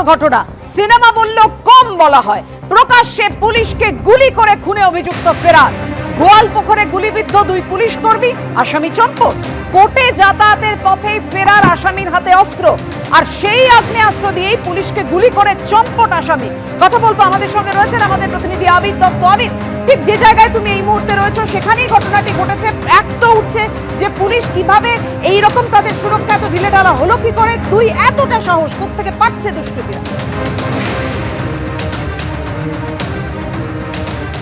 ভয়ঙ্কর ঘটনা সিনেমা বললেও কম বলা হয়। প্রকাশ্যে পুলিশকে গুলি করে খুনে অভিযুক্ত ফেরার। গোয়াল পুকুরে গুলিবিদ্ধ দুই পুলিশ কর্মী, আসামি চম্পট। কোর্টে যাতায়াতের পথেই ফেরার আসামির হাতে অস্ত্র। আর সেই আগ্নেয়াস্ত্র দিয়েই পুলিশকে গুলি করে চম্পট আসামি। কথা বলব আমাদের সঙ্গে রয়েছেন আমাদের প্রতিনিধি আবির দত্ত। আবির, ঠিক যে জায়গায় তুমি এই মুহূর্তে রয়েছো, সেখানেই ঘটনাটি ঘটেছে। এক তো উঠছে যে পুলিশ কীভাবে এই রকম তাদের সুরক্ষা এত ঢিলে ঢালা হলো কি করে, দুই এতটা সাহস থেকে পাচ্ছে দুষ্কৃতীরা?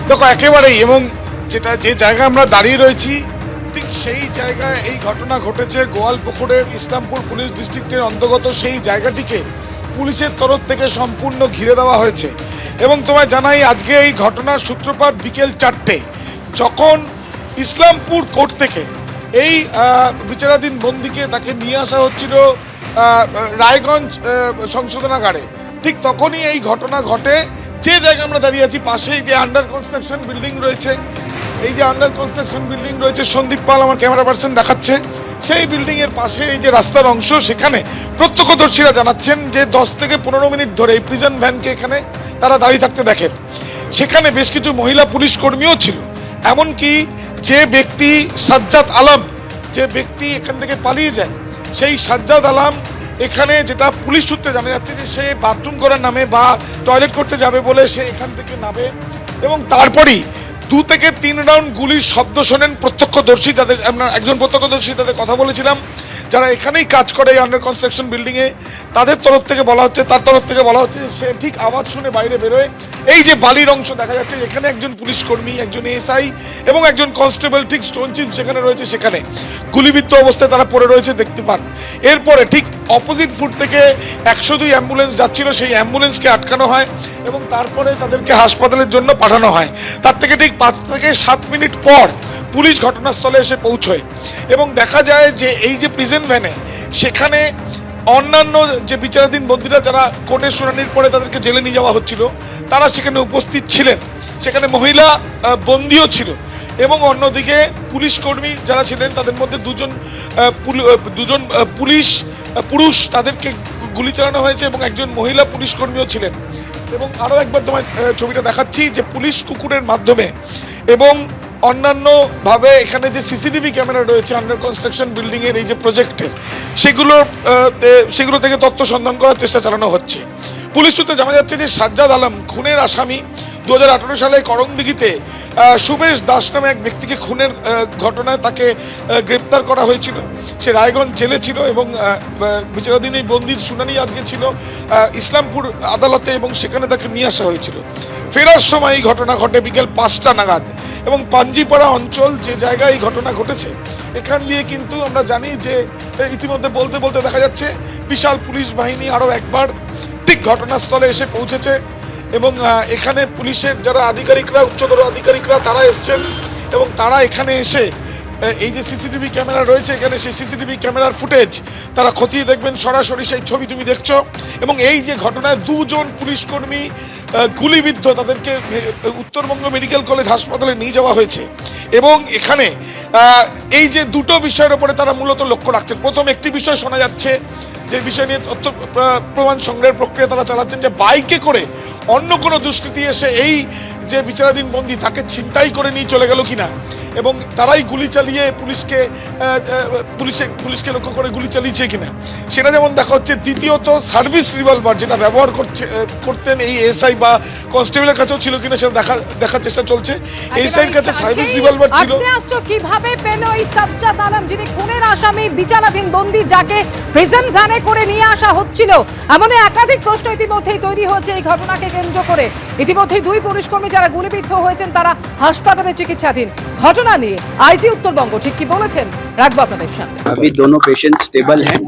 দেখো, একেবারেই এবং যেটা যে জায়গায় আমরা দাঁড়িয়ে রয়েছি, ঠিক সেই জায়গায় এই ঘটনা ঘটেছে। গোয়ালপুকুরের ইসলামপুর পুলিশ ডিস্ট্রিক্টের অন্তর্গত সেই জায়গাটিকে পুলিশের তরফ থেকে সম্পূর্ণ ঘিরে দেওয়া হয়েছে। এবং তোমায় জানাই, আজকে এই ঘটনার সূত্রপাত বিকেল চারটে। যখন ইসলামপুর কোর্ট থেকে এই বিচারাধীন বন্দিকে তাকে নিয়ে আসা হচ্ছিল রায়গঞ্জ সংশোধনাগারে, ঠিক তখনই এই ঘটনা ঘটে। যে জায়গায় আমরা দাঁড়িয়ে আছি, পাশেই যে আন্ডার কনস্ট্রাকশন বিল্ডিং রয়েছে এই যে আন্ডার কনস্ট্রাকশন বিল্ডিং রয়েছে, সন্দীপ পাল আমার ক্যামেরা পার্সন দেখাচ্ছে। সেই বিল্ডিং এর পাশে এই যে রাস্তার অংশ, সেখানে প্রত্যক্ষদর্শীরা জানাচ্ছেন যে দশ থেকে পনেরো মিনিট ধরে এই প্রিজন ভ্যানকে এখানে তারা দাঁড়িয়ে থাকতে দেখেন। সেখানে বেশ কিছু মহিলা পুলিশ কর্মীও ছিল। এমনকি যে ব্যক্তি সাজ্জাদ আলম, যে ব্যক্তি এখান থেকে পালিয়ে যায়, সেই সাজ্জাদ আলম এখানে যেটা পুলিশ সূত্রে জানা যাচ্ছে যে সে বাথরুম করার নামে বা টয়লেট করতে যাবে বলে সে এখান থেকে নামে এবং তারপরেই দু থেকে তিন রাউন্ড গুলির শব্দ শোনেন প্রত্যক্ষদর্শী তাদের একজন প্রত্যক্ষদর্শী তাদের কথা বলেছিলাম। যারা এখানেই কাজ করে এই আন্ডার কনস্ট্রাকশন বিল্ডিংয়ে তাদের তরফ থেকে বলা হচ্ছে, তার তরফ থেকে বলা হচ্ছে সে ঠিক আওয়াজ শুনে বাইরে বেরোয়। এই যে বালির অংশ দেখা যাচ্ছে, এখানে একজন পুলিশ কর্মী, একজন এসআই এবং একজন কনস্টেবল ঠিক স্টোন চিপ সেখানে রয়েছে সেখানে। গুলিবিদ্ধ অবস্থায় তারা পড়ে রয়েছে, দেখতে পান। এরপরে ঠিক অপোজিট ফুট থেকে একশো দুই অ্যাম্বুলেন্স যাচ্ছিল, সেই অ্যাম্বুলেন্সকে আটকানো হয় এবং তারপরে তাদেরকে হাসপাতালের জন্য পাঠানো হয়। তার থেকে ঠিক পাঁচ থেকে সাত মিনিট পর পুলিশ ঘটনাস্থলে এসে পৌঁছয়। এবং দেখা যায় যে এই যে প্রিজেন্ট ভ্যানে সেখানে অন্যান্য যে বিচারাধীন বন্দীরা যারা কোর্টের শুনানির পরে তাদেরকে জেলে নিয়ে যাওয়া হচ্ছিল, তারা সেখানে উপস্থিত ছিলেন। সেখানে মহিলা বন্দিও ছিল। এবং অন্যদিকে পুলিশ কর্মী যারা ছিলেন, তাদের মধ্যে দুজন দুজন পুলিশ পুরুষ তাদেরকে গুলি চালানো হয়েছে এবং একজন মহিলা পুলিশ কর্মীও ছিলেন। এবং আরও একবার তোমায় ছবিটা দেখাচ্ছি যে পুলিশ কুকুরের মাধ্যমে এবং অন্যান্যভাবে এখানে যে সিসিটিভি ক্যামেরা রয়েছে আন্ডার কনস্ট্রাকশন বিল্ডিংয়ের এই যে প্রজেক্টের সেগুলো সেগুলো থেকে তথ্য সন্ধান করার চেষ্টা চালানো হচ্ছে। পুলিশ সূত্রে জানা যাচ্ছে যে সাজ্জাদ আলম খুনের আসামি দু হাজার আঠেরো সালে করমদিঘিতে আহ, সুবেশ দাস নামে এক ব্যক্তিকে খুনের ঘটনায় তাকে গ্রেপ্তার করা হয়েছিল। সে রায়গঞ্জ জেলে ছিল এবং বিচারাধীন এই বন্দির শুনানি আজকে ছিল ইসলামপুর আদালতে এবং সেখানে তাকে নিয়ে আসা হয়েছিল। ফেরার সময় এই ঘটনা ঘটে বিকেল পাঁচটা নাগাদ। এবং পাঞ্জিপাড়া অঞ্চল যে জায়গায় এই ঘটনা ঘটেছে এখান দিয়ে কিন্তু আমরা জানি যে ইতিমধ্যে বলতে বলতে দেখা যাচ্ছে বিশাল পুলিশ বাহিনী আরও একবার ঠিক ঘটনাস্থলে এসে পৌঁছেছে এবং এখানে পুলিশের যারা আধিকারিকরা উচ্চতর আধিকারিকরা তারা এসছেন এবং তারা এখানে এসে এই যে সিসিটিভি ক্যামেরা রয়েছে এখানে সেই সিসিটিভি ক্যামেরার ফুটেজ তারা খতিয়ে দেখবেন সরাসরি সেই ছবি তুমি দেখছ এবং এই যে ঘটনায় দুজন পুলিশ কর্মী আহ, গুলিবিদ্ধ তাদেরকে উত্তরবঙ্গ মেডিকেল কলেজ হাসপাতালে নিয়ে যাওয়া হয়েছে। এবং এখানে এই যে দুটো বিষয়ের ওপরে তারা মূলত লক্ষ্য রাখছেন। প্রথম একটি বিষয় শোনা যাচ্ছে, যে বিষয় নিয়ে তথ্য প্রমাণ সংগ্রহের প্রক্রিয়া তারা চালাচ্ছেন যে বাইকে করে অন্য কোনো দুষ্কৃতি এসে এই যে বিচারাধীন বন্দী তাকে ছিনতাই করে নিয়ে চলে গেল কিনা। এবং তারাই গুলি চালিয়ে পুলিশকে পুলিশে পুলিশকে লক্ষ্য করে গুলি চালিয়েছে কিনা। সেটা যেমন দেখা হচ্ছে দ্বিতীয়ত সার্ভিস রিভলভার যেটা ব্যবহার করছে করতেন এই এসআই বা কনস্টেবলের কাছেও ছিল কিনা সেটা দেখা দেখার চেষ্টা চলছে। এসআইয়ের কাছে সার্ভিস রিভলভার ছিল। কীভাবে পেল এই সাজ্জাদ আলম যিনি আসামি বিচারাধীন বন্দী যাকে প্রিজন ভ্যানে করে নিয়ে আসা হচ্ছিল এমন একাধিক প্রশ্ন ইতিমধ্যেই তৈরি হয়েছে এই ঘটনাকে কেন্দ্র করে ইতিমধ্যেই দুই পুলিশ কর্মী যারা গুলিবিদ্ধ হয়েছেন তারা হাসপাতালে চিকিৎসাধীন ঘটনা নিয়ে আইজি উত্তরবঙ্গ ঠিক কি বলেছেন রাখবো আপনাদের সামনে अभी दोनों पेशेंट स्टेबल हैं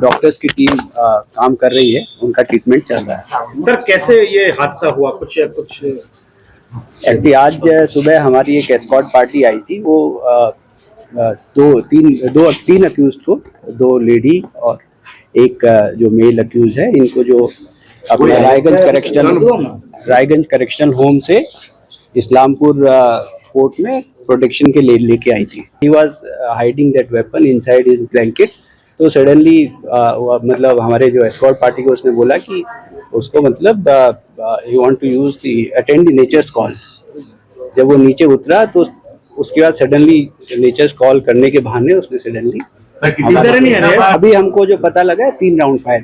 डॉक्टर्स की टीम अ, काम कर रही है उनका ट्रीटमेंट चल रहा है सर कैसे ये हादसा हुआ कुछ कुछ एक्चुअली आज अ, सुबह हमारी एक एस्कॉट पार्टी आई थी वो अ, अ, दो तीन दो तीन अक्यूज को दो लेडी और एक जो मेल अक्यूज है इनको जो अपना Raiganj correction Raiganj correction home से इस्लामपुर कोर्ट में प्रोटेक्शन के लिए लेके आई थी। He was hiding that weapon inside his blanket तो सडनली मतलब हमारे जो एस्कॉर्ट पार्टी को उसने बोला कि उसको मतलब you want to use the attend the nature's call जब वो नीचे उतरा तो उसके बाद सडनली नेचर्स कॉल करने के बहाने उसने सडनली? अभी हमको जो पता लगा है तीन राउंड फायर